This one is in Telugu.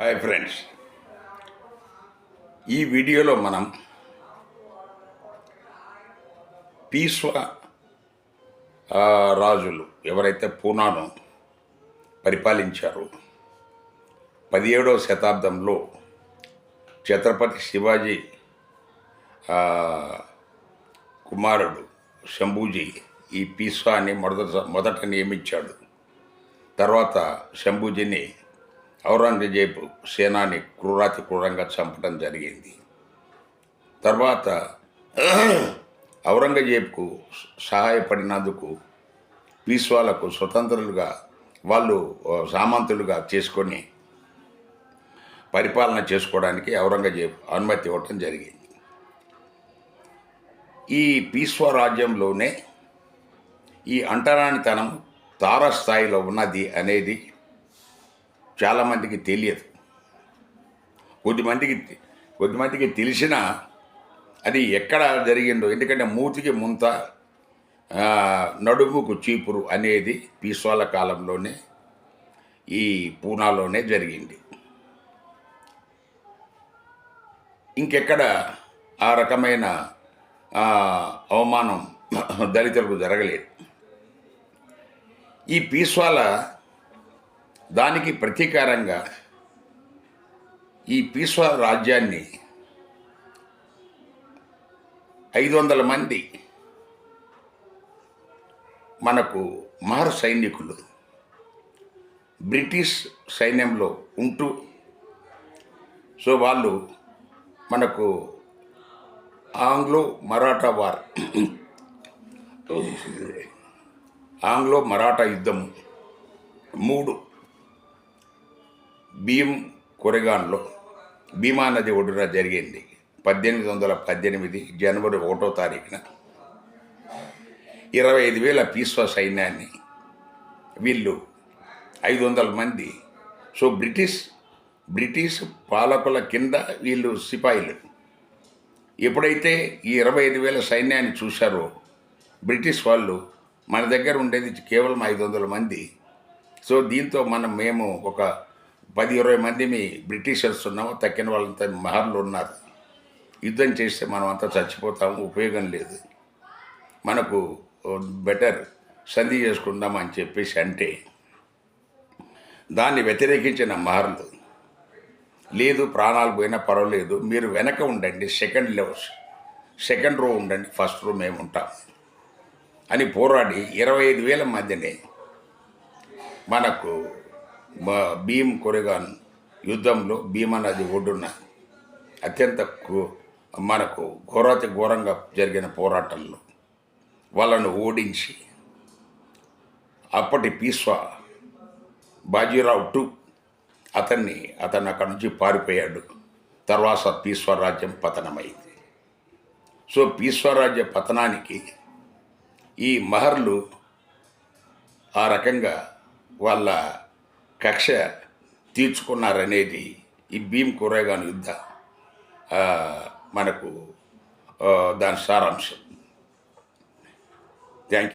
Hi friends. ఈ వీడియోలో మనం పీస్వా రాజులు ఎవరైతే పూనాను పరిపాలించారో పదిహేడవ శతాబ్దంలో ఛత్రపతి శివాజీ కుమారుడు శంభూజీ ఈ పీస్వాని మొదట మొదట నియమించాడు. తర్వాత శంభూజీని ఔరంగజేబు సేనాని క్రూరాతి క్రూరంగా చంపడం జరిగింది. తర్వాత ఔరంగజేబుకు సహాయపడినందుకు పీస్వాలకు స్వతంత్రులుగా వాళ్ళు సామంతులుగా చేసుకొని పరిపాలన చేసుకోవడానికి ఔరంగజేబు అనుమతి ఇవ్వటం జరిగింది. ఈ పీస్వ రాజ్యంలోనే ఈ అంటరానితనం తారస్థాయిలో ఉన్నది అనేది చాలామందికి తెలియదు. కొద్దిమందికి కొద్దిమందికి తెలిసినా అది ఎక్కడ జరిగిందో ఎందుకంటే మూతికి ముంత నడుముకు చీపురు అనేది పీస్వాల కాలంలోనే ఈ పూనాలోనే జరిగింది. ఇంకెక్కడ ఆ రకమైన అవమానం దళితులకు జరగలేదు. ఈ పీస్వాల దానికి ప్రతీకారంగా ఈ పీస్వా రాజ్యాన్ని ఐదు వందల మంది మనకు మహర్ సైనికులు బ్రిటిష్ సైన్యంలో ఉంటూ సో వాళ్ళు మనకు Anglo Maratha war Anglo Maratha యుద్ధం మూడు భీం కొరెగాన్లో భీమా నది ఒడ్డున జరిగింది. పద్దెనిమిది వందల పద్దెనిమిది జనవరి ఒకటో తారీఖున ఇరవై ఐదు వేల పీస్వా సైన్యాన్ని వీళ్ళు ఐదు వందల మంది. సో బ్రిటిష్ బ్రిటిష్ పాలకుల కింద వీళ్ళు సిపాయిలు. ఎప్పుడైతే ఈ ఇరవై ఐదు వేల సైన్యాన్ని చూశారో బ్రిటిష్ వాళ్ళు మన దగ్గర ఉండేది కేవలం ఐదు వందల మంది. సో దీంతో మనం మేము ఒక పది ఇరవై మంది మీ బ్రిటిషర్స్ ఉన్నాము తక్కిన వాళ్ళంతా మహర్లు ఉన్నారు. యుద్ధం చేస్తే మనం అంతా చచ్చిపోతాము ఉపయోగం లేదు. మనకు బెటర్ సంధి చేసుకుందాం అని చెప్పేసి అంటే దాన్ని వ్యతిరేకించిన మహర్లు లేదు ప్రాణాలు పోయినా పర్వాలేదు మీరు వెనక ఉండండి సెకండ్ లెవెల్స్ సెకండ్ రో ఉండండి ఫస్ట్ రో మేము ఉంటాం అని పోరాడి ఇరవై ఐదు వేల మధ్యనే మనకు భీమ్ కొరెగాన్ యుద్ధంలో భీమా నది ఒడ్డున అత్యంత ఘో- మనకు ఘోరాతి ఘోరంగా జరిగిన పోరాటంలో వాళ్ళను ఓడించి అప్పటి పీస్వా బాజీరావు టూ అతన్ని అతను అక్కడి నుంచి పారిపోయాడు. తర్వాత పీస్వా రాజ్యం పతనమైంది. సో పీస్వా రాజ్య పతనానికి ఈ మహర్లు ఆ రకంగా వాళ్ళ కక్ష తీర్చుకున్నారనేది ఈ భీమ్ కొరేగాన్ యుద్ధ మనకు దాని సారాంశం.